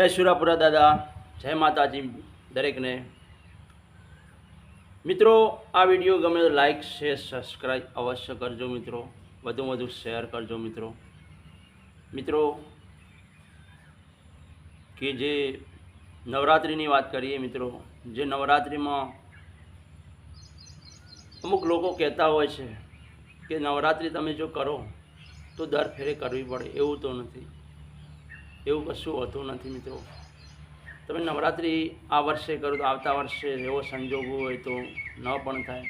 જય સુરાપુરા દાદા, જય માતાજી દરેકને. મિત્રો, આ વીડિયો ગમે તો લાઈક શેર સબસ્ક્રાઈબ અવશ્ય કરજો મિત્રો. વધુ વધુ શેર કરજો મિત્રો. મિત્રો, કે જે નવરાત્રિની વાત કરીએ મિત્રો, જે નવરાત્રિમાં અમુક લોકો કહેતા હોય છે કે નવરાત્રિ તમે જો કરો, તો દર ફેરે કરવી પડે, એવું તો નથી. એવું કશું હોતું નથી મિત્રો. તમે નવરાત્રિ આ વર્ષે કરો તો આવતા વર્ષે એવો સંજોગ હોય તો ન પણ થાય.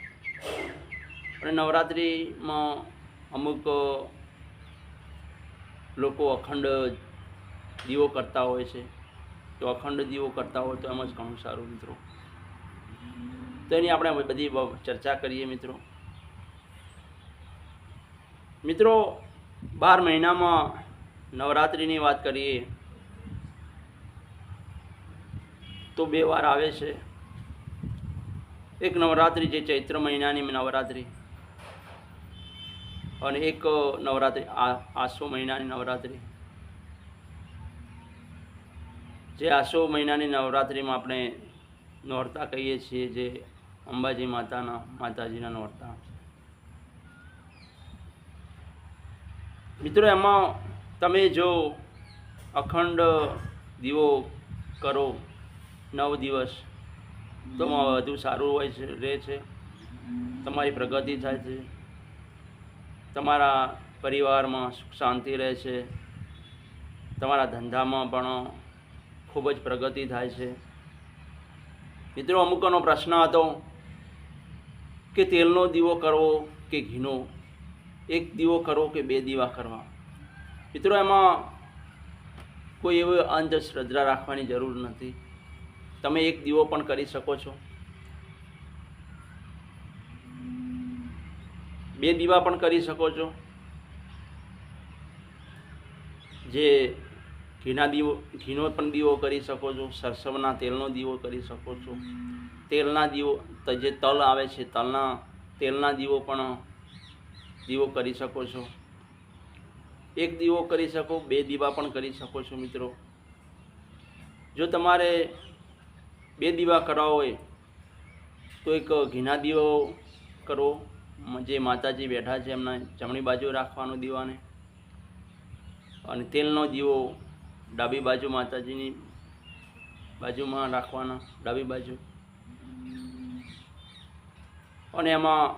અને નવરાત્રિમાં અમુક લોકો અખંડ દીવો કરતા હોય છે. તો અખંડ દીવો કરતા હોય તો એમ જ ઘણું સારું મિત્રો. તો એની આપણે બધી ચર્ચા કરીએ મિત્રો. મિત્રો, બાર મહિનામાં નવરાત્રિની વાત કરીએ, તો બે વાર આવે છે. એક નવરાત્રિ જે ચૈત્ર મહિનાની નવરાત્રિ અને એક નવરાત્રિ આસો મહિનાની નવરાત્રિ. જે આસો મહિનાની નવરાત્રિમાં આપણે નોરતા કહીએ છીએ જે અંબાજી માતાના માતાજીના નોરતા. મિત્રો, એમાં તમે જો અખંડ દીવો કરો નવ દિવસ તો વધુ સારું હોય છે રહે છે. તમારી પ્રગતિ થાય છે. તમારા પરિવારમાં સુખ શાંતિ રહે છે. તમારા ધંધામાં પણ ખૂબ જ પ્રગતિ થાય છે. મિત્રો અમુકનો પ્રશ્ન હતો કે તેલનો દીવો કરવો કે ઘીનો? એક દીવો કરવો કે બે દીવા કરવા? મિત્રો, એમાં કોઈ એવી અંધશ્રદ્ધા રાખવાની જરૂર નથી. તમે એક દીવો પણ કરી શકો છો. બે દીવા પણ કરી શકો છો. જે ઘીના દીવો, ઘીનો પણ દીવો કરી શકો છો. સરસવના તેલનો દીવો કરી શકો છો. તેલના દીવો, જે તલ આવે છે, તલના, તેલના દીવો પણ દીવો કરી શકો છો. એક દીવો કરી શકો, બે દીવા પણ કરી શકો છો મિત્રો. જો તમારે બે દીવા કરવા હોય, તો એક ઘીના દીવો કરો જે માતાજી બેઠા છે એમના જમણી બાજુ રાખવાનો દીવાને. અને તેલનો દીવો ડાબી બાજુ માતાજીની બાજુમાં રાખવાના, ડાબી બાજુ. અને એમાં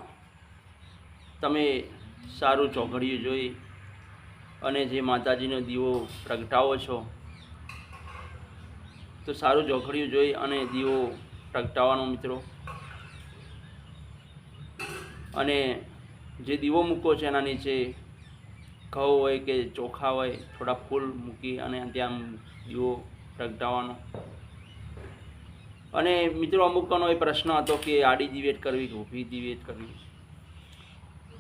તમે સારું ચોઘડિયું જોઈ અને જે માતાજીનો દીવો પ્રગટાવો છો, તો સારું જોખડિયું જોઈ અને દીવો પ્રગટાવવાનો મિત્રો. અને જે દીવો મૂકો છે એના નીચે ઘઉં હોય કે ચોખા હોય, થોડા ફૂલ મૂકી અને ત્યાં દીવો પ્રગટાવવાનો. અને મિત્રો અમુકનો એ પ્રશ્ન હતો કે આડી દિવેટ કરવી કે ઊભી દિવેટ કરવી?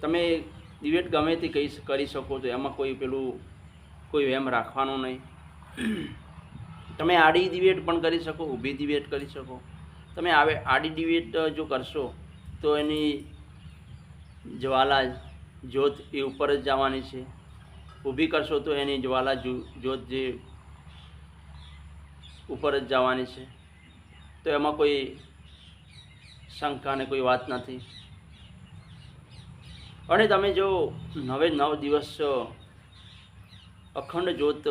તમે દિવેટ ગમે તે કહી કરી શકો છો, એમાં કોઈ પેલું, કોઈ વેમ રાખવાનો નહીં. તમે આડી દિવેટ પણ કરી શકો, ઊભી દિવેટ કરી શકો. તમે આવે, આડી દિવેટ જો કરશો, તો એની જ્વાલા જ્યોત એ ઉપર જ જવાની છે. ઊભી કરશો તો એની જ્વાલા જ્યોત જે ઉપર જ જવાની છે. તો એમાં કોઈ શંકાને કોઈ વાત નથી. અને તમે જો નવે નવ દિવસ અખંડ જ્યોત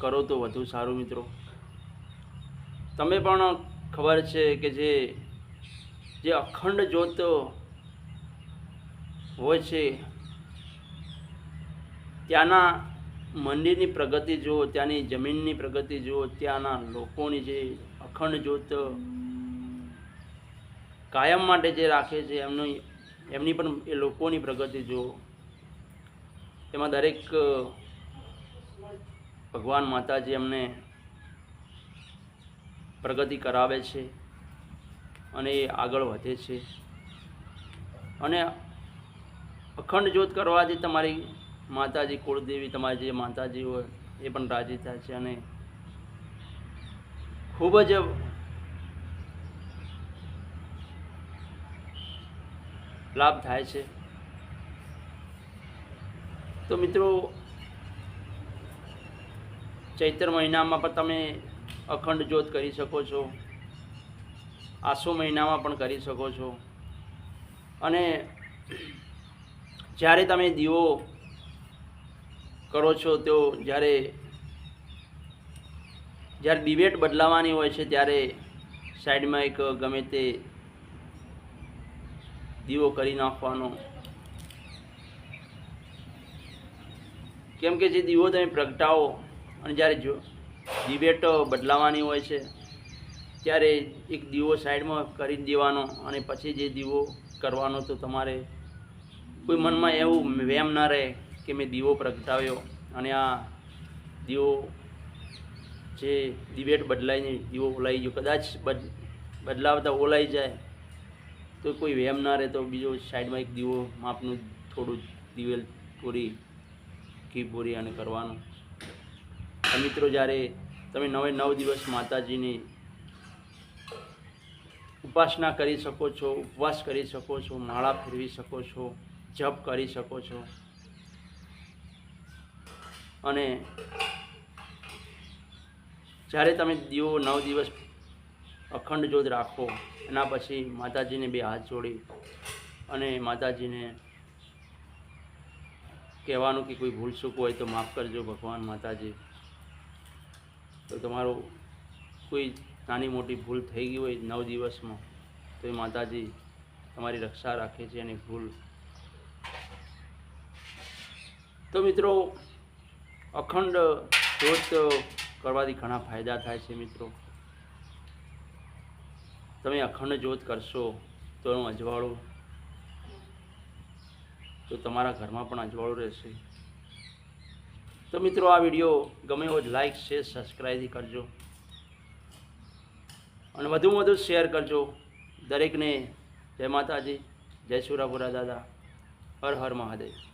કરો તો વધુ સારું મિત્રો. તમે પણ ખબર છે કે જે જે અખંડ જ્યોત હોય છે, ત્યાંના મંદિરની પ્રગતિ જુઓ, ત્યાંની જમીનની પ્રગતિ જુઓ, ત્યાંના લોકોની જે અખંડ જ્યોત કાયમ માટે જે રાખે છે, એમની એમની પણ એ લોકોની પ્રગતિ જુઓ. એમાં દરેક ભગવાન માતાજી એમને પ્રગતિ કરાવે છે અને એ આગળ વધે છે. અને અખંડ જ્યોત કરવાથી તમારી માતાજી, કુળદેવી, તમારી જે માતાજી હોય એ પણ રાજી થાય છે અને ખૂબ જ લાભ થાય છે. તો મિત્રો, ચૈત્ર મહિનામાં પણ તમે અખંડ જ્યોત કરી શકો છો. આસો મહિનામાં પણ કરી શકો છો. અને જ્યારે તમે દીવો કરો છો, તો જ્યારે જ્યારે ડિબેટ બદલાવાની હોય છે, ત્યારે સાઈડમાં એક ગમે તે દીવો કરી નાખવાનો. કેમ કે જે દીવો તમે પ્રગટાવો અને જ્યારે જો ડિબેટ બદલાવાની હોય છે, ત્યારે એક દીવો સાઈડમાં કરી દેવાનો અને પછી જે દીવો કરવાનો તો તમારે કોઈ મનમાં એવું વેમ ના રહે કે મેં દીવો પ્રગટાવ્યો અને આ દીવો જે ડિબેટ બદલાઈને દીવો ઓલાઈ ગયો. કદાચ બદલાવતા ઓલાઈ જાય તો કોઈ વેમ ના રહે તો બીજો સાઈડમાં એક દીવો માપનું થોડું દિવેલ પૂરી ઘી પૂરી અને કરવાનું. મિત્રો જ્યારે તમે નવે નવ દિવસ માતાજીની ઉપાસના કરી શકો છો, ઉપવાસ કરી શકો છો, માળા ફેરવી શકો છો, જપ કરી શકો છો. અને જ્યારે તમે દીવો નવ દિવસ અખંડ જોત રાખો. એના પછી માતાજીને બે હાથ જોડી અને માતાજીને કહેવાનું કે કોઈ ભૂલ ચૂક હોય તો માફ કરજો ભગવાન માતાજી. તો તમારું કોઈ નાની મોટી ભૂલ થઈ ગઈ હોય નવ દિવસમાં, તો એ માતાજી તમારી રક્ષા રાખે છે અને ભૂલ. તો મિત્રો, અખંડ જોત કરવાથી ઘણા ફાયદા થાય છે મિત્રો. તમે અખંડ જ્યોત કરશો તો એનું અજવાળું. તો તમારા ઘરમાં પણ અજવાળું રહેશે. તો મિત્રો, આ વીડિયો ગમે એવો લાઈક શેર સબસ્ક્રાઈબ કરજો. અને વધુમાં વધુ શેર કરજો. દરેકને. જય માતાજી. જય સુરાપુરા દાદા. હર હર મહાદેવ.